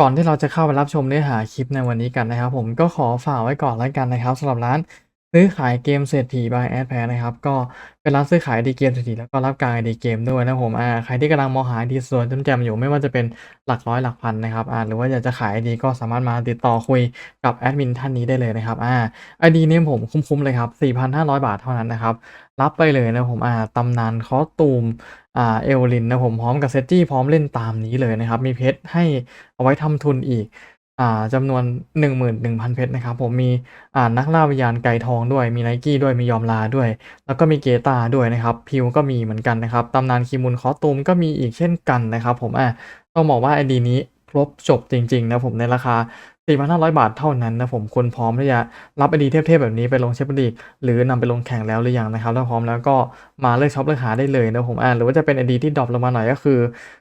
ก่อนที่เราจะเข้าไปรับชมเนื้อหาคลิปในวันนี้กันนะครับ ผมก็ขอฝากไว้ก่อนแล้วกันนะครับสำหรับร้านซื้อขายเกมเศรษฐี by a d p a นะครับ ก็เป็นร้านซื้อขายไอดีเกมเศรษฐีแล้วก็รับการไอดีเกมด้วยนะผมอ่าใครที่กำลังมองหาไอดีส่วนจำๆอยู่ไม่ว่าจะเป็นหลักร้อยหลักพันนะครับอ่าหรือว่าอยากจะขายไอดีก็สามารถมาติดต่อคุยกับแอดมินท่านนี้ได้เลยนะครับอ่าไอดีเนี้ผมคุ้มๆเลยครับ 4,500 บาทเท่านั้นนะครับ รับไปเลยนะผมอ่าตำนานคอสตูม เอลลินนะผมพร้อมกับเซตจี้พร้อมเล่นตามนี้เลยนะครับ มีเพชรให้เอาไว้ทำทุนอีกอ่าจำนวน 11,000 เพชรนะครับ ผมมีอ่านักล่าวิญญาณไก่ทองด้วย มีไนกี้ด้วย มียอมลาด้วย แล้วก็มีเกตาด้วยนะครับ พิวก็มีเหมือนกันนะครับ ตำนานคีมุนคอตูมก็มีอีกเช่นกันนะครับ ผมอะต้องบอกว่าไอดีนี้ครบจบจริง ๆ นะผมในราคา 4,500 บาทเท่านั้นนะผมคุณพร้อมที่จะรับไอดีเทพๆแบบนี้ไปลงเชฟดีกหรือนำไปลงแข่งแล้วหรือยังนะครับถ้าพร้อมแล้วก็มาเลือกช็อปเลือกหาได้เลยนะผมอ่าหรือว่าจะเป็นไอดีที่ดรอปลงมาหน่อยก็คือ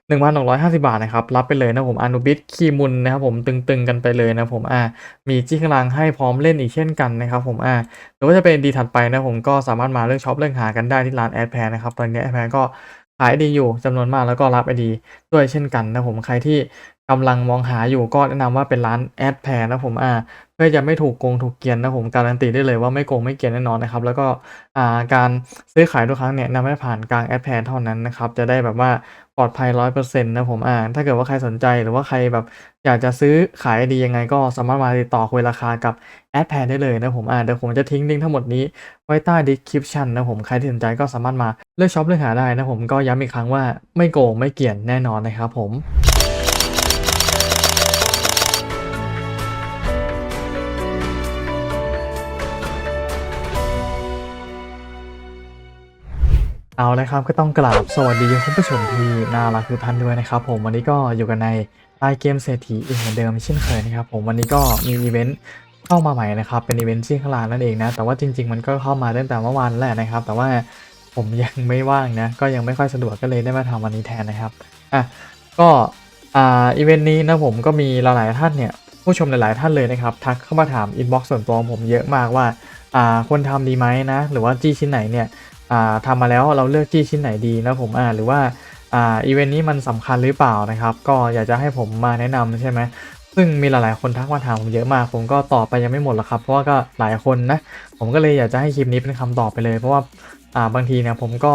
1,650 บาทนะครับรับไปเลยนะผมอนุบิสคีมุนนะครับผมตึงๆกันไปเลยนะผมอ่ามีจี้ข้างล่างให้พร้อมเล่นอีกเช่นกันนะครับผมอ่าหรือว่าจะเป็นดีถัดไปนะผมก็สามารถมาเลือกช็อปเลือกหากันได้ที่ร้านแอดแพนนะครับตอนนี้แอดแพนก็ขายดีอยู่จำนวนมากแล้วก็รับไอดีด้วยเช่นกันนะผมใครที่ กำลังมองหาอยู่ก็แนะนำว่าเป็นร้านแอดแพนนะผมอ่าเพื่อจะไม่ถูกโกงถูกเกียนนะผมการันตีได้เลยว่าไม่โกงไม่เกียนแน่นอนนะครับ แล้วก็อ่าการซื้อขายทุกครั้งเนี่ยนำให้ผ่านกลางแอดแพนเท่านั้นนะครับจะได้แบบว่าปลอดภัย100%นต์นะผมอ่าถ้าเกิดว่าใครสนใจหรือว่าใครแบบอยากจะซื้อขายดียังไงก็สามารถมาติดต่อคุยราคากับแอดแพนได้เลยนะผมอ่าเดี๋ยวผมจะทิ้งลิงก์ทั้งหมดนี้ไว้ใต้ description นะผมใครที่สนใจก็สามารถมาเลือกช็อปเลือกหาได้นะผมก็ย้ำอีกครั้งว่าไม่โกงไม่เกียนแน่นอนนะครับผม เอาละครับก็ต้องกราบสวัสดีคุณผู้ชมที่น่ารักทุกท่านด้วยนะครับผมวันนี้ก็อยู่กันในรายเกมเศรษฐีอีกเหมือนเดิมเช่นเคยนะครับผมวันนี้ก็มีอีเวนต์เข้ามาใหม่นะครับเป็นอีเวนต์ที่ข้างล่างนั่นเองนะแต่ว่าจริง ๆ มันก็เข้ามาตั้งแต่เมื่อวานแหละนะครับ แต่ว่าผมยังไม่ว่างนะก็ยังไม่ค่อยสะดวกก็เลยได้มาทำวันนี้แทนนะครับอะก็อ่าอีเวนต์นี้นะผมก็มีหลายๆท่านเนี่ยผู้ชมหลาย ๆ ท่านเลยนะครับทักเข้ามาถามอินบ็อกซ์ส่วนตัวผมเยอะมากว่าอ่าควรทำดีไหมนะหรือว่าจี้ชิ้นไหนเนี่ย ทำมาแล้วเราเลือกที่ชิ้นไหนดีนะผมอ่าหรือว่าอ่าอีเวนต์นี้มันสำคัญหรือเปล่านะครับ ก็อยากจะให้ผมมาแนะนำใช่ไหมซึ่งมีหลายๆคนทักมาถามผมเยอะมาก ผมก็ตอบไปยังไม่หมดหรอกครับ เพราะว่าก็หลายคนนะ ผมก็เลยอยากจะให้คลิปนี้เป็นคำตอบไปเลย เพราะว่าอ่าบางทีเนี่ยผมก็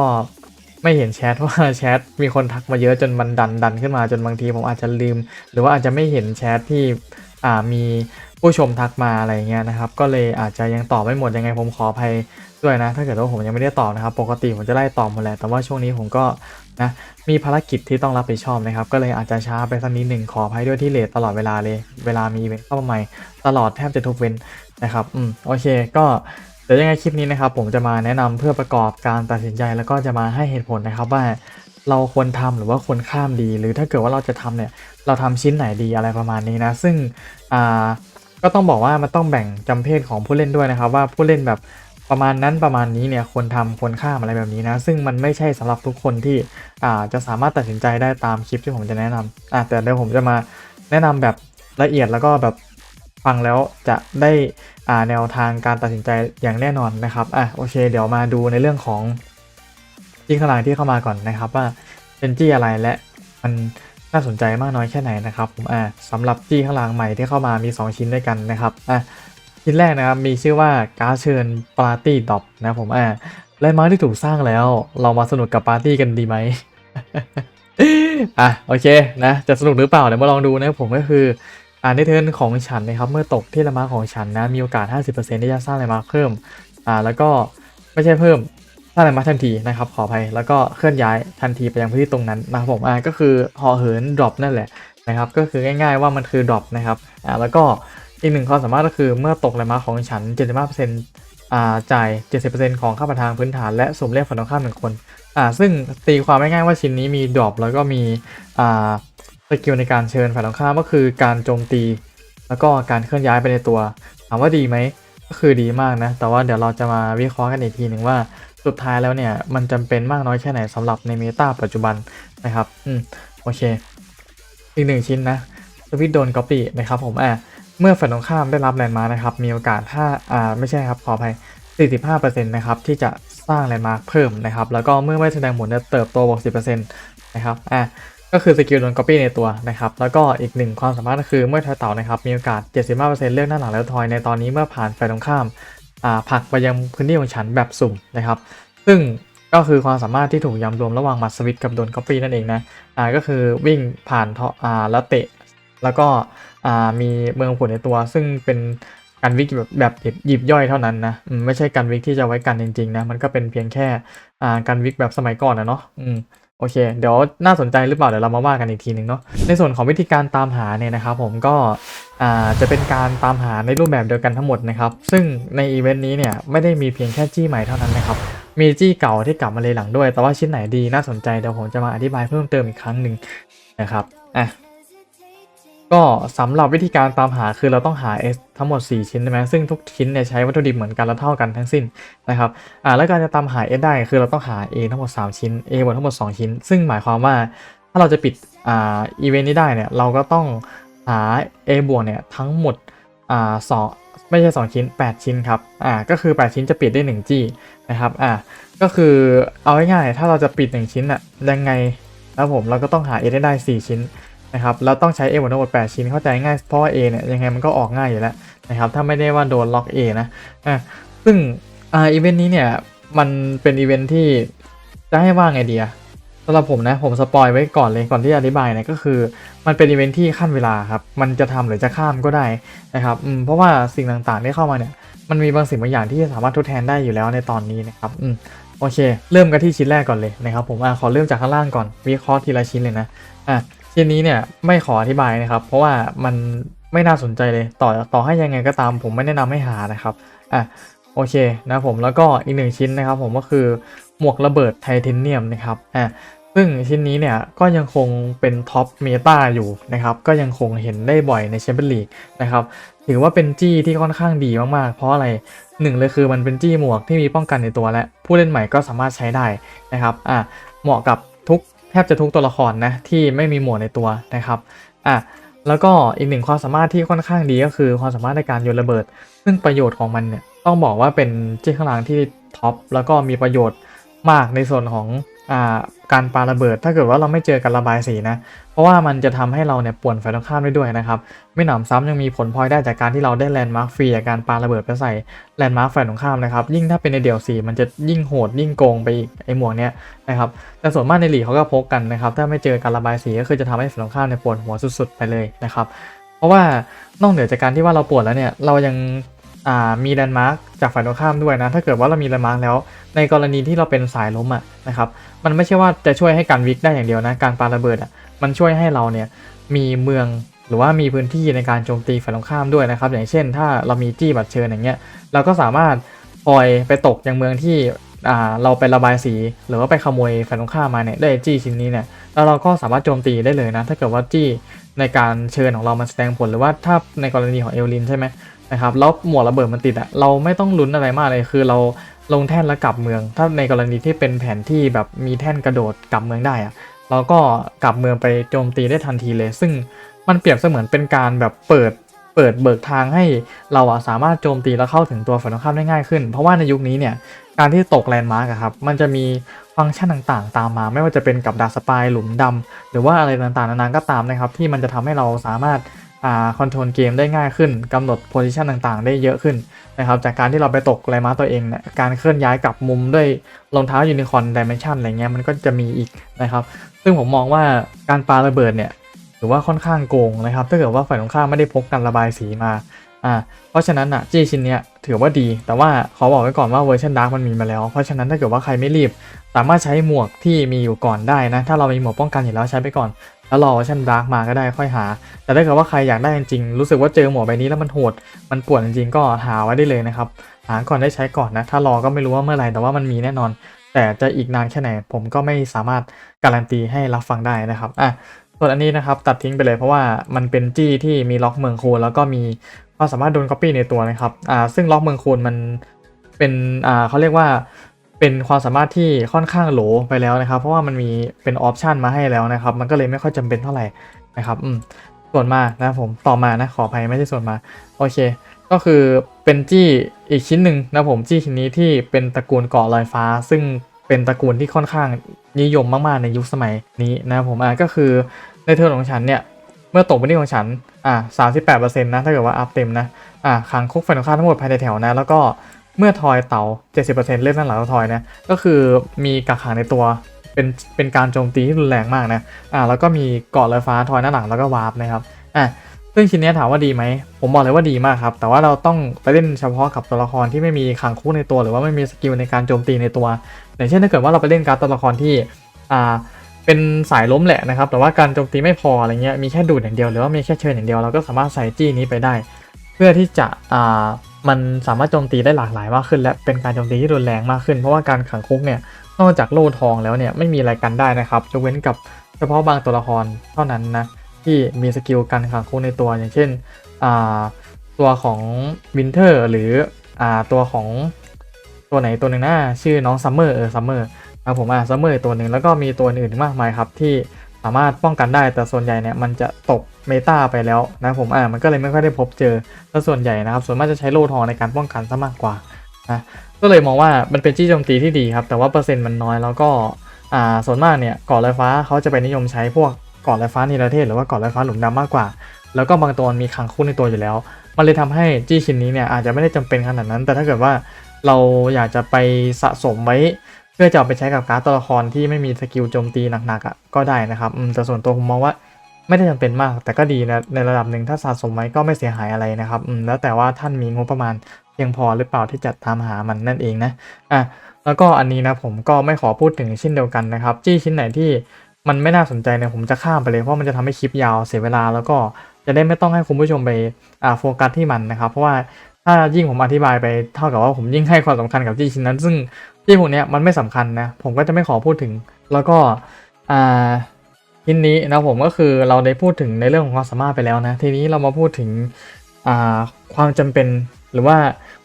ไม่เห็นแชทว่าแชทมีคนทักมาเยอะจนมันดันดันขึ้นมาจนบางทีผมอาจจะลืม หรือว่าอาจจะไม่เห็นแชทที่อ่ามีผู้ชมทักมาอะไรเงี้ยนะครับ ก็เลยอาจจะยังตอบไม่หมดยังไงผมขออภัย ด้วยนะ ถ้าเกิดว่าผมยังไม่ได้ตอบนะครับ ปกติผมจะไล่ตอบหมดแหละ แต่ว่าช่วงนี้ผมก็นะมีภารกิจที่ต้องรับผิดชอบนะครับ ก็เลยอาจจะช้าไปสักนิดหนึ่งขออภัยด้วยที่เลทตลอดเวลาเลย เวลามีเวนเข้ามาใหม่ตลอดแทบจะทุกเว้นนะครับ อืม โอเค ก็เดี๋ยวยังไงคลิปนี้นะครับ ผมจะมาแนะนำเพื่อประกอบการตัดสินใจแล้วก็จะมาให้เหตุผลนะครับว่าเราควรทำหรือว่าควรข้ามดี หรือถ้าเกิดว่าเราจะทำเนี่ย เราทำชิ้นไหนดีอะไรประมาณนี้นะ ซึ่งอ่าก็ต้องบอกว่ามันต้องแบ่งจำเพศของผู้เล่นด้วยนะครับ ว่าผู้เล่นแบบ ประมาณนั้นประมาณนี้เนี่ยควรทำควรข้ามอะไรแบบนี้นะ ซึ่งมันไม่ใช่สำหรับทุกคนที่อ่าจะสามารถตัดสินใจได้ตามคลิปที่ผมจะแนะนำอ่าแต่เดี๋ยวผมจะมาแนะนำแบบละเอียดแล้วก็แบบฟังแล้วจะได้อ่าแนวทางการตัดสินใจอย่างแน่นอนนะครับอะโอเค เดี๋ยวมาดูในเรื่องของจี้ข้างล่างที่เข้ามาก่อนนะครับ ว่าเป็นจี้อะไรและมันน่าสนใจมากน้อยแค่ไหนนะครับผมอ่าสำหรับจี้ข้างล่างใหม่ที่เข้ามามี 2 ชิ้นด้วยกันนะครับอะ ชิ้นแรกนะครับมีชื่อว่าการ์ดเชิญปาร์ตี้ดอปนะผมอ่าแลนด์มาร์ที่ถูกสร้างแล้ว เรามาสนุกกับปาร์ตี้กันดีไหมอะโอเคนะจะสนุกหรือเปล่าเดี๋ยวมาลองดูนะผมก็คืออ่าในเทิร์นของฉันนะครับเมื่อตกที่ลนด์มาของฉันนะมีโอกาส 50%ที่จะสร้างแลนด์มาเพิ่มอ่าแล้วก็ไม่ใช่เพิ่มสร้างแลนด์มาทันทีนะครับขออภัยแล้วก็เคลื่อนย้ายทันทีไปยังพื้นที่ตรงนั้นนะครับผมอ่าก็คือห่อเหินดรอปนั่นแหละนะครับก็คือง่าย ๆว่ามันคือดรอปนะครับอ่าแล้วก็ อีกหนึ่งความสามารถก็คือเมื่อตกแรงม้าของฉัน 75%อ่าจ่าย 70%ของค่าประทางพื้นฐานและสุ่มเรียกฝั่งตรงข้ามหนึ่งคนอ่าซึ่งตีความง่ายๆว่าชิ้นนี้มีดรอปแล้วก็มีอ่าสกิลในการเชิญฝ่ายตรงข้ามก็คือการโจมตี แล้วก็การเคลื่อนย้ายไปในตัว ถามว่าดีไหมก็คือดีมากนะ แต่ว่าเดี๋ยวเราจะมาวิเคราะห์กันอีกทีหนึ่งว่าสุดท้ายแล้วเนี่ย มันจำเป็นมากน้อยแค่ไหนสำหรับในเมตาปัจจุบันนะครับ อืม โอเค อีกหนึ่งชิ้นนะสวิตโดนก๊อปปี้นะครับผมอ่า เมื่อฝ่ายตรงข้ามได้รับแลนด์มาร์คนะครับ มีโอกาสถ้าอ่าไม่ใช่ครับขออภัย 45%นะครับที่จะสร้างแลนด์มาร์คเพิ่มนะครับ แล้วก็เมื่อไม่แสดงผลจะเติบโตบวก10%นะครับอะก็คือสกิลโดน copy ในตัวนะครับ แล้วก็อีกหนึ่งความสามารถก็คือเมื่อทอยเต่านะครับ มีโอกาส 75%เลือกหน้าหลังแล้วทอยในตอนนี้เมื่อผ่านฝ่ายตรงข้ามอ่าผักไปยังพื้นที่ของฉันแบบสุ่มนะครับ ซึ่งก็คือความสามารถที่ถูกยำรวมระหว่างมัดสวิตกับโดน copy นั่นเองนะอ่าก็คือวิ่งผ่านทอ่าแล้วเตะ แล้วก็มีเมืองผลในตัว ซึ่งเป็นการวิกแบบแบบหยิบย่อยเท่านั้นนะไม่ใช่การวิกที่จะไว้กันจริงๆนะมันก็เป็นเพียงแค่การวิกแบบสมัยก่อนนะเนาะโอเค เดี๋ยวน่าสนใจหรือเปล่า เดี๋ยวเรามาว่ากันอีกทีหนึ่งเนาะ ในส่วนของวิธีการตามหาเนี่ยนะครับผมก็จะเป็นการตามหาในรูปแบบเดียวกันทั้งหมดนะครับ ซึ่งในอีเวนต์นี้เนี่ยไม่ได้มีเพียงแค่จี้ใหม่เท่านั้นนะครับ มีจี้เก่าที่กลับมาเลยหลังด้วย แต่ว่าชิ้นไหนดีน่าสนใจเดี๋ยวผมจะมาอธิบายเพิ่มเติมอีกครั้งหนึ่งนะครับ อะ ก็สำหรับวิธีการตามหาคือเราต้องหา S ทั้งหมด 4 ชิ้นใช่ไหมซึ่งทุกชิ้นเนี่ยใช้วัตถุดิบเหมือนกันและเท่ากันทั้งสิ้นนะครับอ่าแล้วการจะตามหา S ได้คือเราต้องหา A ทั้งหมด 3 ชิ้น A บวกทั้งหมด 2 ชิ้น ซึ่งหมายความว่าถ้าเราจะปิดอ่าอีเวนต์นี้ได้เนี่ยเราก็ต้องหา A บวกเนี่ยทั้งหมดอ่าสองไม่ใช่ 2 ชิ้น 8 ชิ้นครับอ่าก็คือ 8 ชิ้นจะปิดได้1จี้นะครับอ่าก็คือเอาง่ายๆถ้าเราจะปิด 1 ชิ้นอะยังไงแล้วผมเราก็ต้องหา A ได้ได้4ชิ้น นะครับแล้วต้องใช้ A บวกทั้งหมด8ชิ้นเข้าใจง่ายเพราะว่า A เนี่ยยังไงมันก็ออกง่ายอยู่แล้วนะครับถ้าไม่ได้ว่าโดนล็อก A นะอะซึ่งอ่าอีเวนต์นี้เนี่ยมันเป็นอีเวนต์ที่จะให้ว่าไงดีอะสำหรับผมนะผมสปอยไว้ก่อนเลยก่อนที่จะอธิบายเนี่ยก็คือ มันเป็นอีเวนต์ที่ขั้นเวลาครับมันจะทำหรือจะข้ามก็ได้นะครับอืมเพราะว่าสิ่งต่างๆที่เข้ามาเนี่ยมันมีบางสิ่งบางอย่างที่สามารถทดแทนได้อยู่แล้วในตอนนี้นะครับอืมโอเค เริ่มกันที่ชิ้นแรกก่อนเลยนะครับผมอะขอเริ่มจากข้างล่างก่อนวิเคราะห์ทีละชิ้นเลยนะอะ ชิ้นนี้เนี่ยไม่ขออธิบายนะครับ เพราะว่ามันไม่น่าสนใจเลยต่อต่อให้ยังไงก็ตามผมไม่แนะนำให้หานะครับอะโอเคนะผมแล้วก็อีกหนึ่งชิ้นนะครับ ผมก็คือหมวกระเบิดไทเทเนียมนะครับอะซึ่งชิ้นนี้เนี่ยก็ยังคงเป็นท็อปเมตาอยู่นะครับ ก็ยังคงเห็นได้บ่อยในแชมเปี้ยนลีกนะครับ ถือว่าเป็นจี้ที่ค่อนข้างดีมากๆ เพราะอะไรหนึ่งเลยคือมันเป็นจี้หมวกที่มีป้องกันในตัวและ ผู้เล่นใหม่ก็สามารถใช้ได้นะครับอะเหมาะกับ แทบจะทุกตัวละครนะที่ไม่มีหมวดในตัวนะครับอะแล้วก็อีกหนึ่งความสามารถที่ค่อนข้างดีก็คือความสามารถในการโยนระเบิด ซึ่งประโยชน์ของมันเนี่ยต้องบอกว่าเป็นจี้ข้างหลังที่ท็อปแล้วก็มีประโยชน์มากในส่วนของ การปาระเบิด ถ้าเกิดว่าเราไม่เจอการระบายสีนะ เพราะว่ามันจะทำให้เราเนี่ยป่วนฝ่ายตรงข้ามได้ด้วยนะครับ ไม่หนำซ้ำยังมีผลพลอยได้จากการที่เราได้แลนด์มาร์คฟรีจากการปาระเบิดไปใส่แลนด์มาร์คฝ่ายตรงข้ามนะครับ ยิ่งถ้าเป็นในเดี่ยวสีมันจะยิ่งโหดยิ่งโกงไปอีกไอหมวกเนี้ยนะครับ แต่ส่วนมากในหลีเขาก็พกกันนะครับ ถ้าไม่เจอการระบายสีก็คือจะทำให้ฝ่ายตรงข้ามเนี่ยปวดหัวสุดๆ ไปเลยนะครับ เพราะว่านอกเหนือจากการที่ว่าเราปวดแล้วเนี่ย เรายัง มีแลนด์มาร์กจากฝ่ายตรงข้ามด้วยนะ ถ้าเกิดว่าเรามีแลนด์มาร์กแล้ว ในกรณีที่เราเป็นสายล้มอะนะครับ มันไม่ใช่ว่าจะช่วยให้การวิกได้อย่างเดียวนะ การปาระเบิดอะ มันช่วยให้เราเนี่ยมีเมืองหรือว่ามีพื้นที่ในการโจมตีฝ่ายตรงข้ามด้วยนะครับ อย่างเช่น ถ้าเรามีจี้บัตรเชิญอย่างเงี้ย เราก็สามารถปล่อยไปตกยังเมืองที่เราไประบายสี หรือว่าไปขโมยฝ่ายตรงข้ามมาเนี่ยได้จี้ชิ้นนี้เนี่ยแล้วเราก็สามารถโจมตีได้เลยนะ ถ้าเกิดว่าจี้ในการเชิญของเรามันแสดงผลหรือว่าถ้าในกรณีของเอลลินใช่ไหม นะครับแล้วหมวกระเบิดมันติดอะเราไม่ต้องลุ้นอะไรมากเลยคือเราลงแท่นแล้วกลับเมือง ถ้าในกรณีที่เป็นแผนที่แบบมีแท่นกระโดดกลับเมืองได้อะเราก็กลับเมืองไปโจมตีได้ทันทีเลย ซึ่งมันเปรียบเสมือนเป็นการแบบเปิดเปิดเบิกทางให้เราอะสามารถโจมตีแล้วเข้าถึงตัวฝ่ายตรงข้ามได้ง่ายขึ้น เพราะว่าในยุคนี้เนี่ยการที่ตกแลนด์มาร์กอะครับมันจะมีฟังก์ชันต่างๆ ตามมา ไม่ว่าจะเป็นกับดาสปายหลุมดำหรือว่าอะไรต่างๆนานาก็ตามนะครับที่มันจะทำให้เราสามารถ คอนโทรลเกมได้ง่ายขึ้นกำหนดโพซิชันต่างๆ ได้เยอะขึ้นนะครับจากการที่เราไปตกแลนด์มาตัวเองเนี่ยการเคลื่อนย้ายกลับมุมด้วยรองเท้ายูนิคอนดิเมนชันอะไรเงี้ยมันก็จะมีอีกนะครับ ซึ่งผมมองว่าการปาระเบิดเนี่ยถือว่าค่อนข้างโกงนะครับ ถ้าเกิดว่าฝ่ายตรงข้ามไม่ได้พกกันระบายสีมาอ่าเพราะฉะนั้นอะจี้ชิ้นเนี้ยถือว่าดี แต่ว่าขอบอกไว้ก่อนว่าเวอร์ชันดาร์กมันมีมาแล้ว เพราะฉะนั้นถ้าเกิดว่าใครไม่รีบ สามารถใช้หมวกที่มีอยู่ก่อนได้นะ ถ้าเรามีหมวกป้องกันอยู่แล้วใช้ไปก่อน แล้วรอเวอร์ชันดาร์กมาก็ได้ค่อยหา แต่ถ้าเกิดว่าใครอยากได้จริงๆรู้สึกว่าเจอหมวกใบนี้แล้วมันโหด มันปวดจริงๆก็หาไว้ได้เลยนะครับ หาก่อนได้ใช้ก่อนนะ ถ้ารอก็ไม่รู้ว่าเมื่อไหร่แต่ว่ามันมีแน่นอน แต่จะอีกนานแค่ไหนผมก็ไม่สามารถการันตีให้รับฟังได้นะครับอะส่วนอันนี้นะครับตัดทิ้งไปเลยเพราะว่ามันเป็นจี้ที่มีล็อกเมืองโคนแล้วก็มีความสามารถโดนก๊อปปี้ในตัวนะครับอ่าซึ่งล็อกเมืองโคนมันเป็นอ่าเขาเรียกว่า เป็นความสามารถที่ค่อนข้างโหลไปแล้วนะครับ เพราะว่ามันมีเป็นออปชันมาให้แล้วนะครับ มันก็เลยไม่ค่อยจำเป็นเท่าไหร่นะครับอืมส่วนมานะผมต่อมานะขออภัยไม่ใช่ส่วนมาโอเค ก็คือเป็นจี้อีกชิ้นหนึ่งนะผมจี้ชิ้นนี้ที่เป็นตระกูลเกาะลอยฟ้า ซึ่งเป็นตระกูลที่ค่อนข้างนิยมมากๆในยุคสมัยนี้นะผมอะก็คือในเทิร์นของฉันเนี่ยเมื่อตกเป็นหนี้ของฉันอะสามสิบแปดเปอร์เซ็นต์นะถ้าเกิดว่าอัพเต็มนะอะขังคุกฝ่ายตรงข้าทั้งหมดภายในแถวนะแล้วก็ เมื่อทอยเต่า70%เล่นด้านหลังเราทอยนะก็คือมีกักขังในตัวเป็นเป็นการโจมตีที่รุนแรงมากนะอะแล้วก็มีเกาะลอยฟ้าทอยหน้าหลังแล้วก็วาร์ปนะครับอะซึ่งชิ้นนี้ถามว่าดีไหม ผมบอกเลยว่าดีมากครับ แต่ว่าเราต้องไปเล่นเฉพาะกับตัวละครที่ไม่มีขังคู่ในตัว หรือว่าไม่มีสกิลในการโจมตีในตัว อย่างเช่นถ้าเกิดว่าเราไปเล่นการตัวละครที่อ่าเป็นสายล้มแหละนะครับ แต่ว่าการโจมตีไม่พออะไรเงี้ย มีแค่ดูดอย่างเดียว หรือว่ามีแค่เชิญอย่างเดียว เราก็สามารถใส่จี้นี้ไปได้ เพื่อที่จะอ่า มันสามารถโจมตีได้หลากหลายมากขึ้น และเป็นการโจมตีที่รุนแรงมากขึ้น เพราะว่าการขังคุกเนี่ยนอกจากโล่ทองแล้วเนี่ยไม่มีอะไรกันได้นะครับยกเว้นกับเฉพาะบางตัวละครเท่านั้นนะที่มีสกิลกันขังคุกในตัวอย่างเช่นตัวของวินเทอร์หรืออตัวของตัวไหนตัวหนึ่งนะชื่อน้องซัมเมอร์เออซัมเมอร์ครับผมอะซัมเมอร์ตัวหนึ่งแล้วก็มีตัวอื่นมากมายครับที่ สามารถป้องกันได้แต่ส่วนใหญ่เนี่ยมันจะตกเมตาไปแล้วนะผมอะมันก็เลยไม่ค่อยได้พบเจอแล้วส่วนใหญ่นะครับ ส่วนมากจะใช้โลทองในการป้องกันซะมากกว่านะก็เลยมองว่ามันเป็นจี้โจมตีที่ดีครับ แต่ว่าเปอร์เซ็นต์มันน้อยแล้วก็อ่าส่วนมากเนี่ยกาะลอยฟ้าเขาจะไปนิยมใช้พวกกาะลอยฟ้านิรเทศหรือว่ากาะลอยฟ้าหลุมดำมากกว่า แล้วก็บางตัวมีขังคู่ในตัวอยู่แล้ว มันเลยทำให้จี้ชิ้นนี้เนี่ยอาจจะไม่ได้จำเป็นขนาดนั้น แต่ถ้าเกิดว่าเราอยากจะไปสะสมไว้ พื่อจะเอาไปใช้กับการ์ดตัวละครที่ไม่มีสกิลโจมตีหนักๆอะก็ได้นะครับแต่ส่วนตัวผมมองว่าไม่ได้จำเป็นมาก แต่ก็ดีนะในระดับหนึ่งถ้าสะสมไว้ก็ไม่เสียหายอะไรนะครับแล้วแต่ว่าท่านมีงบประมาณเพียงพอหรือเปล่าที่จะตามหามันนั่นเองนะอะแล้วก็อันนี้นะผมก็ไม่ขอพูดถึงเช่นเดียวกันนะครับ จี้ชิ้นไหนที่มันไม่น่าสนใจเนี่ยผมจะข้ามไปเลยเพราะมันจะทำให้คลิปยาวเสียเวลา แล้วก็จะได้ไม่ต้องให้คุณผู้ชมไปอ่าโฟกัสที่มันนะครับ เพราะว่า ถ้ายิ่งผมอธิบายไปเท่ากับว่าผมยิ่งให้ความสำคัญกับจี้ชิ้นนั้น ซึ่งจี้พวกนี้มันไม่สำคัญนะ ผมก็จะไม่ขอพูดถึง แล้วก็อ่าชิ้นนี้นะผมก็คือเราได้พูดถึงในเรื่องของความสามารถไปแล้วนะ ทีนี้เรามาพูดถึงอ่าความจำเป็นหรือว่า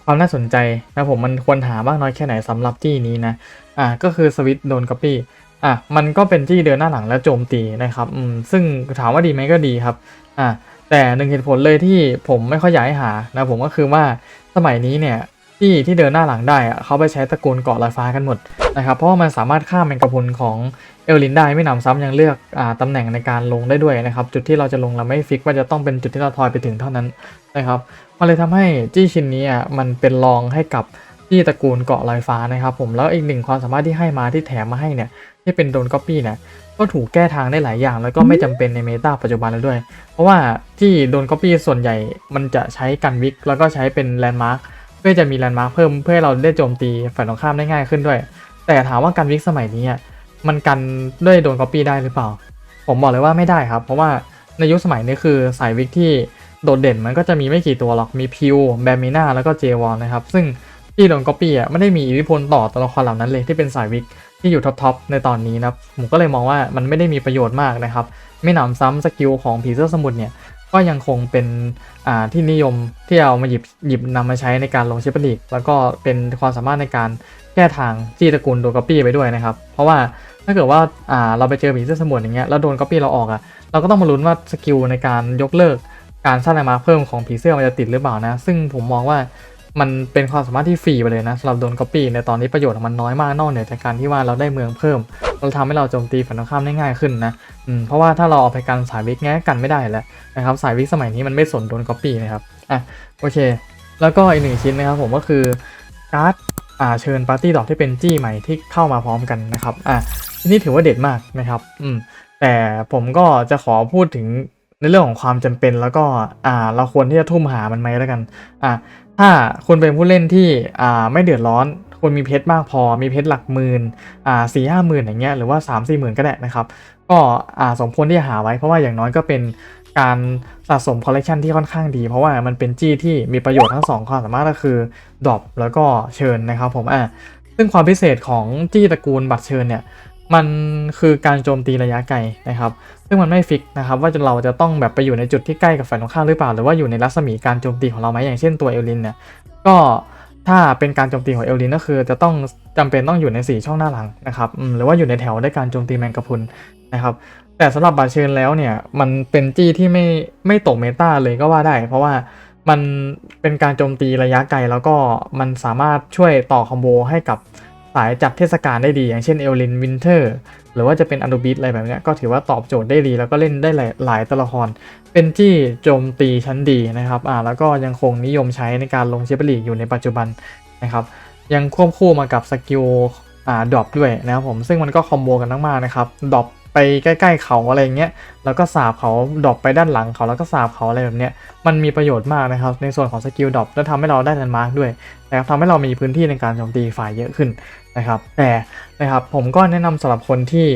ความน่าสนใจนะผมมันควรหามากน้อยแค่ไหนสำหรับจี้นี้นะอ่าก็คือสวิตโดนก๊อปปี้อะมันก็เป็นจี้เดินหน้าหลังและโจมตีนะครับอืมซึ่งถามว่าดีไหมก็ดีครับอ่า แต่หนึ่งเหตุผลเลยที่ผมไม่ค่อยอยากให้หานะผมก็คือว่าสมัยนี้เนี่ยที่ที่เดินหน้าหลังได้อะเขาไปใช้ตระกูลเกาะลอยฟ้ากันหมดนะครับเพราะว่ามันสามารถข้ามแมงกะพรุนของเอลลินได้ไม่หนำซ้ำยังเลือกอ่าตำแหน่งในการลงได้ด้วยนะครับจุดที่เราจะลงเราไม่ฟิกว่าจะต้องเป็นจุดที่เราทอยไปถึงเท่านั้นนะครับมันเลยทำให้จี้ชิ้นนี้อะมันเป็นรองให้กับจี้ตระกูลเกาะลอยฟ้านะครับผมแล้วอีกหนึ่งความสามารถที่ให้มาที่แถมมาให้เนี่ยที่เป็นโดนก๊อปปี้เนี่ย ก็ถูกแก้ทางได้หลายอย่าง แล้วก็ไม่จำเป็นในเมตาปัจจุบันแล้วด้วย เพราะว่าที่โดน Copy ส่วนใหญ่มันจะใช้กันวิกแล้วก็ใช้เป็นแลนด์มาร์คเพื่อจะมีแลนด์มาร์คเพิ่มเพื่อให้เราได้โจมตีฝ่ายตรงข้ามได้ง่ายขึ้นด้วย แต่ถามว่ากันวิกสมัยนี้อะมันกันด้วยโดน Copy ได้หรือเปล่า ผมบอกเลยว่าไม่ได้ครับ เพราะว่าในยุคสมัยนี้คือสายวิกที่โดดเด่นมันก็จะมีไม่กี่ตัวหรอกมีพิวแบมิน่าแล้วก็เจวอนนะครับซึ่งที่โดน Copy อะไม่ได้มีอิทธิพลต่อตัวละครเหล่านั้นเลยที่เป็นสายวิก ที่อยู่ท็อปๆในตอนนี้นะผมก็เลยมองว่ามันไม่ได้มีประโยชน์มากนะครับ ไม่หนำซ้ำสกิลของผีเสื้อสมุทรเนี่ยก็ยังคงเป็นอ่าที่นิยมที่เอามาหยิบหยิบนำมาใช้ในการลงชิปลีกแล้วก็เป็นความสามารถในการแก้ทางจี้ตระกูลโดนก๊อปปี้ไปด้วยนะครับ เพราะว่าถ้าเกิดว่าอ่าเราไปเจอผีเสื้อสมุทรอย่างเงี้ยแล้วโดนก๊อปปี้เราออกอะ่ะเราก็ต้องมาลุ้นว่าสกิลในการยกเลิกการสร้างแรงมาเพิ่มของผีเสื้อมันจะติดหรือเปล่านะ ซึ่งผมมองว่า มันเป็นความสามารถที่ฟรีไปเลยนะสำหรับโดนก๊อปปี้ในตอนนี้ประโยชน์ของมันน้อยมากนอกเหนือจากการที่ว่าเราได้เมืองเพิ่ม เราทำให้เราโจมตีฝั่งตรงข้ามได้ง่ายขึ้นนะอืมเพราะว่าถ้าเราเอาไปกันสายวิกแง่กันไม่ได้แล้วนะครับสายวิกสมัยนี้มันไม่สนโดนก๊อปปี้นะครับอะโอเค แล้วก็อีกหนึ่งชิ้นนะครับผมก็คือการ์ดอ่าเชิญปาร์ตี้ดอกที่เป็นจี้ใหม่ที่เข้ามาพร้อมกันนะครับอะทีนี้ถือว่าเด็ดมากนะครับอืมแต่ผมก็จะขอพูดถึง ในเรื่องของความจำเป็นแล้วก็อ่าเราควรที่จะทุ่มหามันไหมแล้วกันอะถ้าคุณเป็นผู้เล่นที่อ่าไม่เดือดร้อนคุณมีเพชรมากพอมีเพชรหลักหมื่นอ่าสี่ห้าหมื่นอย่างเงี้ยหรือว่าสามสี่หมื่นก็ได้นะครับก็อ่าสมควรที่จะหาไว้เพราะว่าอย่างน้อยก็เป็นการสะสมคอลเลกชันที่ค่อนข้างดี เพราะว่ามันเป็นจี้ที่มีประโยชน์ทั้งสองความสามารถก็คือดรอปแล้วก็เชิญนะครับผมอะซึ่งความพิเศษของจี้ตระกูลบัตรเชิญเนี่ยมันคือการโจมตีระยะไกลนะครับ ซึ่งมันไม่ฟิกนะครับว่าเราจะต้องแบบไปอยู่ในจุดที่ใกล้กับฝ่ายตรงข้ามหรือเปล่า หรือว่าอยู่ในรัศมีการโจมตีของเราไหมอย่างเช่นตัวเอลลินเนี่ยก็ถ้าเป็นการโจมตีของเอลลินก็คือจะต้องจำเป็นต้องอยู่ใน 4 ช่องหน้าหลังนะครับหรือว่าอยู่ในแถวได้การโจมตีแมงกะพุนนะครับแต่สำหรับบาเชิญแล้วเนี่ยมันเป็นจี้ที่ไม่ไม่ตกเมตาเลยก็ว่าได้ เพราะว่ามันเป็นการโจมตีระยะไกลแล้วก็มันสามารถช่วยต่อคอมโบให้กับสายจัดเทศกาลได้ดี อย่างเช่นเอลลินวินเทอร์ หรือว่าจะเป็นอ n ูบิ s อะไรแบบนี้ก็ถือว่าตอบโจทย์ได้ดี แล้วก็เล่นได้หลายลายตัวละคร เป็นที่โจมตีชั้นดีนะครับอ่าแล้วก็ยังคงนิยมใช้ในการลงเชฟเปอร์ลีกอยู่ในปัจจุบันนะครับยังควบคู่มากับสกิลอ่าดรอปด้วยนะครับผมซึ่งมันก็คอมโบกันมากๆนะครับดรอปไปใกล้ๆเขาอะไรเงี้ย แล้วก็สาบเขาดรอปไปด้านหลังเขาแล้วก็สาบเขาอะไรแบบเนี้ย มันมีประโยชน์มากนะครับ ในส่วนของสกิลดรอปแล้วทำให้เราได้แลนด์มาร์กด้วยนะครับทำให้เรามีพื้นที่ในการโจมตีฝ่ายเยอะขึ้น นะครับ แต่นะครับผมก็แนะนำสำหรับคนที่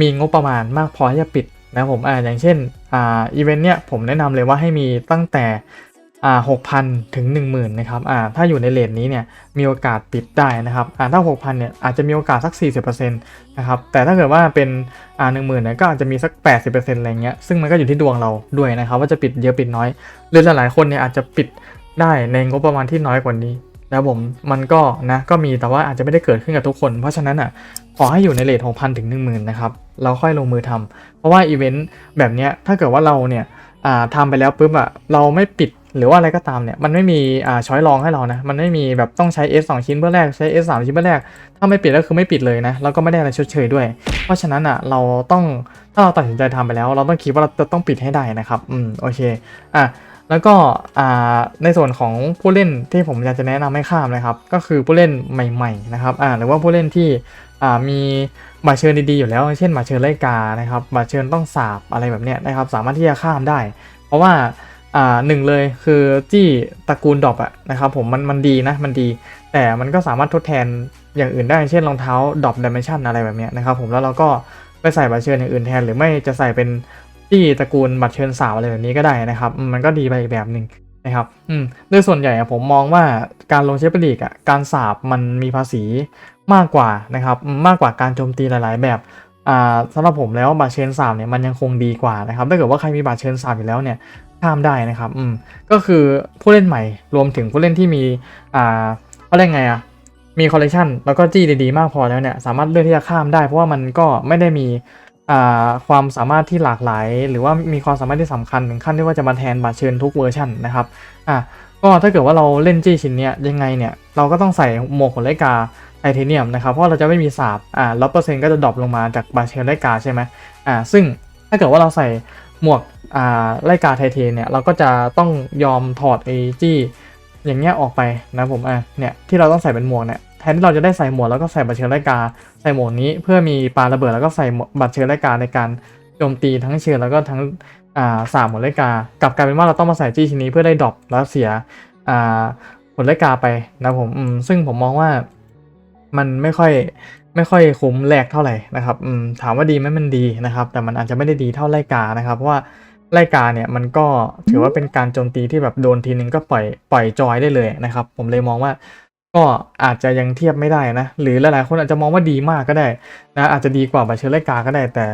มีงบประมาณมากพอที่จะปิดนะผมอ่าอย่างเช่นอ่าอีเวนต์เนี้ยผมแนะนำเลยว่าให้มีตั้งแต่อ่า6,000ถึง 10,000นะครับอ่าถ้าอยู่ในเลทนี้เนี่ยมีโอกาสปิดได้นะครับอ่าถ้า 6,000เนี่ยอาจจะมีโอกาสสัก 40%นะครับแต่ถ้าเกิดว่าเป็นอ่า10,000เนี่ยก็อาจจะมีสัก 80%อะไรเงี้ยซึ่งมันก็อยู่ที่ดวงเราด้วยนะครับว่าจะปิดเยอะปิดน้อย หรือหลายๆคนเนี่ยอาจจะปิดได้ในงบประมาณที่น้อยกว่านี้ แล้วผมมันก็นะก็มีแต่ว่าอาจจะไม่ได้เกิดขึ้นกับทุกคน เพราะฉะนั้นอะขอให้อยู่ในเลท6,000ถึง10,000นนะครับเราค่อยลงมือทำเพราะว่าอีเวนต์แบบเนี้ยถ้าเกิดว่าเราเนี่ยอ่าทำไปแล้วปุ๊บอะเราไม่ปิดหรือว่าอะไรก็ตามเนี่ยมันไม่มีอ่าช้อยรองให้เรานะมันไม่มีแบบต้องใช้ S 2ชิ้นเพื่อแรกใช้ S 3ชิ้นเพื่อแรก ถ้าไม่ปิดก็คือไม่ปิดเลยนะแล้วก็ไม่ได้อะไรชดเชยด้วย เพราะฉะนั้นอะเราต้องถ้าเราตัดสินใจทำไปแล้ว เราต้องคิดว่าเราจะต้องปิดให้ได้นะครับอืมโอเคอะ แล้วก็ในส่วนของผู้เล่นที่ผมอยากจะแนะนำให้ข้ามนะครับ ก็คือผู้เล่นใหม่ ๆ นะครับหรือว่าผู้เล่นที่มีบัตรเชิญดีๆอยู่แล้ว เช่นบัตรเชิญไล่กานะครับบัตรเชิญต้องสาบอะไรแบบเนี้ยนะครับ สามารถที่จะข้ามได้ เพราะว่าหนึ่งเลยคือจี้ตระกูลดอปอะนะครับผมมันมันดีนะมันดี แต่มันก็สามารถทดแทนอย่างอื่นได้ เช่นรองเท้าดอปดิเมนชันอะไรแบบเนี้ยนะครับผมแล้วเราก็ไปใส่บัตรเชิญอย่างอื่นแทน หรือไม่จะใส่เป็น จี้ตระกูลบัตรเชิญสาวอะไรแบบนี้ก็ได้นะครับ มันก็ดีไปอีกแบบหนึ่งนะครับอืมโดยส่วนใหญ่ผมมองว่าการลงเชฟเปอร์ลีกอะการสาบมันมีภาษีมากกว่านะครับมากกว่าการโจมตีหลายๆ แบบอ่าสำหรับผมแล้วบัตรเชิญสามเนี่ยมันยังคงดีกว่านะครับถ้าเกิดว่าใครมีบัตรเชิญสามอยู่แล้วเนี่ยข้ามได้นะครับอืมก็คือผู้เล่นใหม่รวมถึงผู้เล่นที่มีอ่าเขาเรียกไงอะมีคอลเลคชันแล้วก็จี้ดีๆมากพอแล้วเนี่ยสามารถเลือกที่จะข้ามได้เพราะว่ามันก็ไม่ได้มี ความสามารถที่หลากหลาย หรือว่ามีความสามารถที่สำคัญถึงขั้นที่ว่าจะมาแทนบัตรเชิญทุกเวอร์ชันนะครับอะก็ถ้าเกิดว่าเราเล่นจี้ชิ้นเนี้ยยังไงเนี่ยเราก็ต้องใส่หมวกขนไลกาไทเทเนียมนะครับเพราะเราจะไม่มีสาบอ่าแล้วเปอร์เซ็นต์ก็จะดรอปลงมาจากบาเชลไลกาใช่ไหมอ่าซึ่งถ้าเกิดว่าเราใส่หมวกอ่าไลกาไทเทเนี่ยเราก็จะต้องยอมถอดไอจี้อย่างเงี้ยออกไปนะผมอะเนี่ยที่เราต้องใส่เป็นหมวกเนี่ย ทนที่เราจะได้ใส่หมวกแล้วก็ใส่บัตรเชลไลกา ใส่หมวกนี้เพื่อมีปาระเบิดแล้วก็ใส่บัตรเชลไลกาในการโจมตีทั้งเชลแล้วก็ทั้งอ่าสามหมวกไลกากลับกลายเป็นว่าเราต้องมาใส่จี้ชิ้นนี้เพื่อได้ดรอปแล้วเสียอ่าผลไลกาไปนะผมอืมซึ่งผมมองว่ามันไม่ค่อยไม่ค่อยคุ้มแลกเท่าไหร่นะครับอืมถามว่าดีไหมมันดีนะครับ แต่มันอาจจะไม่ได้ดีเท่าไลกานะครับเพราะว่าไลกาเนี่ยมันก็ถือว่าเป็นการโจมตีที่แบบโดนทีนึงก็ปล่อยปล่อยจอยได้เลยนะครับ ผมเลยมองว่า ก็อาจจะยังเทียบไม่ได้นะ หรือหลายๆคนอาจจะมองว่าดีมากก็ได้นะอาจจะดีกว่าบัตรเชอร์ไล่กาก็ได้แต่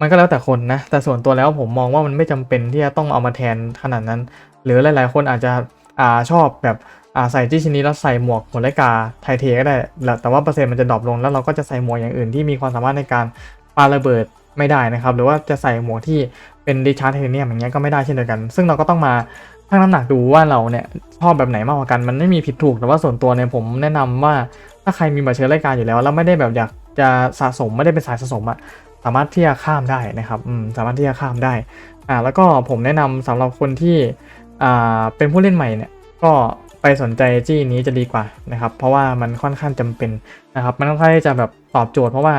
มันก็แล้วแต่คนนะ แต่ส่วนตัวแล้วผมมองว่ามันไม่จำเป็นที่จะต้องเอามาแทนขนาดนั้น หรือหลายๆ คนอาจจะอ่าชอบแบบอ่าใส่จี้ชิ้นนี้แล้วใส่หมวกหัวไลกาไทเทก็ได้ แต่ว่าเปอร์เซ็นต์มันจะดรอปลงแล้วเราก็จะใส่หมวกอย่างอื่นที่มีความสามารถในการปาระเบิดไม่ได้นะครับ หรือว่าจะใส่หมวกที่เป็นดิชาร์ไทเทเนียมอย่างเงี้ยก็ไม่ได้เช่นเดียวกัน ซึ่งเราก็ต้องมา ชั่งน้ำหนักดูว่าเราเนี่ยชอบแบบไหนมากกว่ากันมันไม่มีผิดถูกแต่ว่าส่วนตัวเนี่ยผมแนะนำว่าถ้าใครมีบัตรเชื้อรายการอยู่แล้วแล้วไม่ได้แบบอยากจะสะสมไม่ได้เป็นสายสะสมอะสามารถที่จะข้ามได้นะครับอืมสามารถที่จะข้ามได้อ่าแล้วก็ผมแนะนำสำหรับคนที่อ่าเป็นผู้เล่นใหม่เนี่ยก็ไปสนใจจี้นี้จะดีกว่านะครับ เพราะว่ามันค่อนข้างจำเป็นนะครับ มันค่อนข้างจะแบบตอบโจทย์เพราะว่า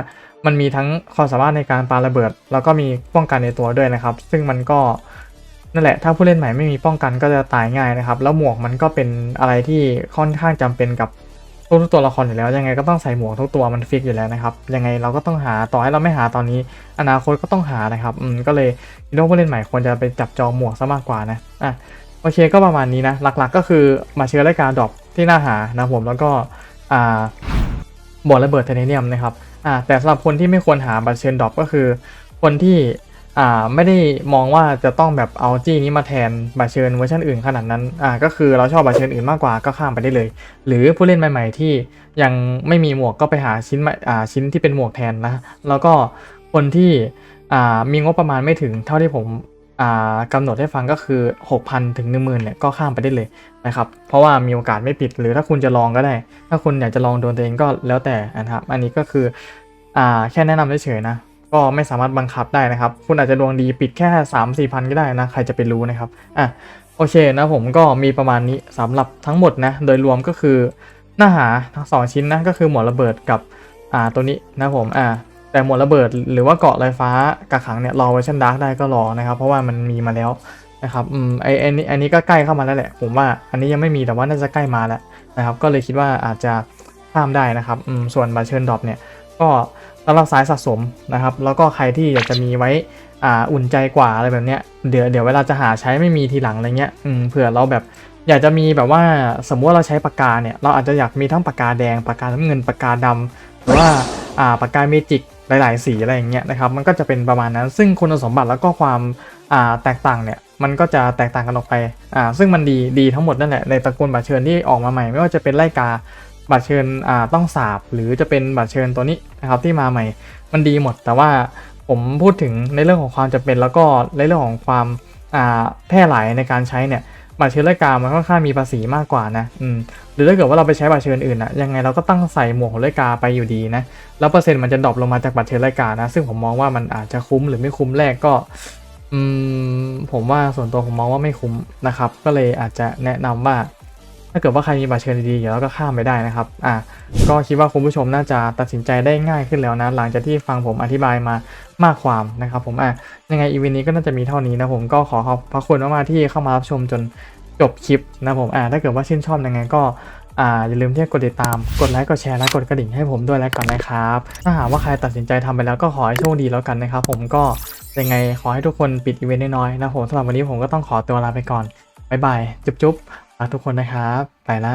มันมีทั้งความสามารถในการปาระเบิด แล้วก็มีป้องกันในตัวด้วยนะครับ ซึ่งมันก็ นั่นแหละ ถ้าผู้เล่นใหม่ไม่มีป้องกันก็จะตายง่ายนะครับ แล้วหมวกมันก็เป็นอะไรที่ค่อนข้างจำเป็นกับทุกตัวละครอยู่แล้วยังไงก็ต้องใส่หมวกทุกตัวมันฟิกอยู่แล้วนะครับยังไงเราก็ต้องหาต่อให้เราไม่หาตอนนี้ อนาคตก็ต้องหานะครับอืมก็เลยคิดว่าผู้เล่นใหม่ควรจะไปจับจองหมวกซะมากกว่านะอะโอเคก็ประมาณนี้นะ หลักๆ ก็คือมาเชื้อรายการดรอปที่น่าหานะผมแล้วก็อ่าบอลระเบิดไทเทเนียมนะครับอ่าแต่สำหรับคนที่ไม่ควรหาบัตรเชิญดรอปก็คือ คนที่ อ่าไม่ได้มองว่าจะต้องแบบเอาจี้นี้มาแทนบัตรเชิญเวอร์ชันอื่นขนาดนั้นอ่าก็คือเราชอบบัตรเชิญอื่นมากกว่าก็ข้ามไปได้เลย หรือผู้เล่นใหม่ ๆ ที่ยังไม่มีหมวกก็ไปหาชิ้นใหม่อ่าชิ้นที่เป็นหมวกแทนนะแล้วก็คนที่อ่ามีงบประมาณไม่ถึงเท่าที่ผมอ่ากำหนดให้ฟังก็คือ 6,000 ถึง 10,000เนี่ยก็ข้ามไปได้เลยนะครับเพราะว่ามีโอกาสไม่ผิดหรือถ้าคุณจะลองก็ได้ ถ้าคุณอยากจะลองโดนตัวเองก็แล้วแต่นะครับอันนี้ก็คืออ่าแค่แนะนำเฉยๆนะ ก็ไม่สามารถบังคับได้นะครับ คุณอาจจะดวงดีปิดแค่ 3 4พันก็ได้นะ ใครจะไปรู้นะครับ อะ โอเคนะผมก็มีประมาณนี้สำหรับทั้งหมดนะ โดยรวมก็คือหน้าหาทั้งสองชิ้นนะ ก็คือหมวดระเบิดกับ อ่า ตัวนี้นะผม อ่า แต่หมวดระเบิดหรือว่าเกาะลอยฟ้ากักขังเนี่ยรอเวอร์ชันดาร์กได้ก็รอนะครับ เพราะว่ามันมีมาแล้วนะครับ อืม ไออันนี้ อันนี้ก็ใกล้เข้ามาแล้วแหละ ผมว่า อันนี้ยังไม่มีแต่ว่าน่าจะใกล้มาแล้วนะครับ ก็เลยคิดว่าอาจจะข้ามได้นะครับ อืม ส่วนบัตเชิญดรอปเนี่ย ก็ สำหรับสายสะสมนะครับ แล้วก็ใครที่อยากจะมีไว้อ่าอุ่นใจกว่าอะไรแบบเนี้ยเดี๋ยวเดี๋ยวเวลาจะหาใช้ไม่มีทีหลังอะไรเงี้ยอืมเผื่อเราแบบอยากจะมีแบบว่าสมมติเราใช้ปากกาเนี่ยเราอาจจะอยากมีทั้งปากกาแดงปากกาน้ำเงินปากกาดำหรือว่าอ่าปากกาเมจิกหลาย ๆ สีอะไรอย่างเงี้ยนะครับมันก็จะเป็นประมาณนั้น ซึ่งคุณสมบัติแล้วก็ความอ่าแตกต่างเนี่ยมันก็จะแตกต่างกันออกไปอ่าซึ่งมันดีดีทั้งหมดนั่นแหละในตระกูลบัตรเชิญที่ออกมาใหม่ ไม่ว่าจะเป็นไล่กา บัตรเชิญอ่าต้องสาบหรือจะเป็นบัตรเชิญตัวนี้นะครับที่มาใหม่มันดีหมด แต่ว่าผมพูดถึงในเรื่องของความจำเป็นแล้วก็ในเรื่องของความอ่าแพร่หลายในการใช้เนี่ยบัตรเชิญรายการมันค่อนข้างมีภาษีมากกว่านะอืมหรือถ้าเกิดว่าเราไปใช้บัตรเชิญอื่นอะยังไงเราก็ต้องใส่หมวกของรายการไปอยู่ดีนะแล้วเปอร์เซ็นต์มันจะดรอปลงมาจากบัตรเชิญรายการนะ ซึ่งผมมองว่ามันอาจจะคุ้มหรือไม่คุ้มแรกก็อืมผมว่าส่วนตัวผมมองว่าไม่คุ้มนะครับ ก็เลยอาจจะแนะนำว่าาเกิดว่าใครมีบัตรเชิญดีๆเดี๋ยวเราก็ข้ามไปได้นะครับอะก็คิดว่าคุณผู้ชมน่าจะตัดสินใจได้ง่ายขึ้นแล้วนะ หลังจากที่ฟังผมอธิบายมามากความนะครับผมอะยังไงอีเวีนี้ก็น่าจะมีเท่านี้นะผมก็ขอขอบพระคุณมากๆที่เข้ามารับชมจนจบคลิปนะผมอ่าถ้าเกิดว่าชื่นชอบยังไงก็อ่าอย่าลืมที่จะกดติดตาม กดไลค์ กดแชร์และกดกระดิ่งให้ผมด้วยแล้วกันนะครับ ถ้าหากว่าใครตัดสินใจทำไปแล้วก็ขอให้โชคดีแล้วกันนะครับ ผมก็ยังไงขอให้ทุกคนปิดอีเวนต์น้อยๆนะผมสำหรับวันนี้ผมก็ต้องขอตัวลาไปก่อน บ๊ายบาย จุ๊บๆ รักทุกคนนะครับ ไปละ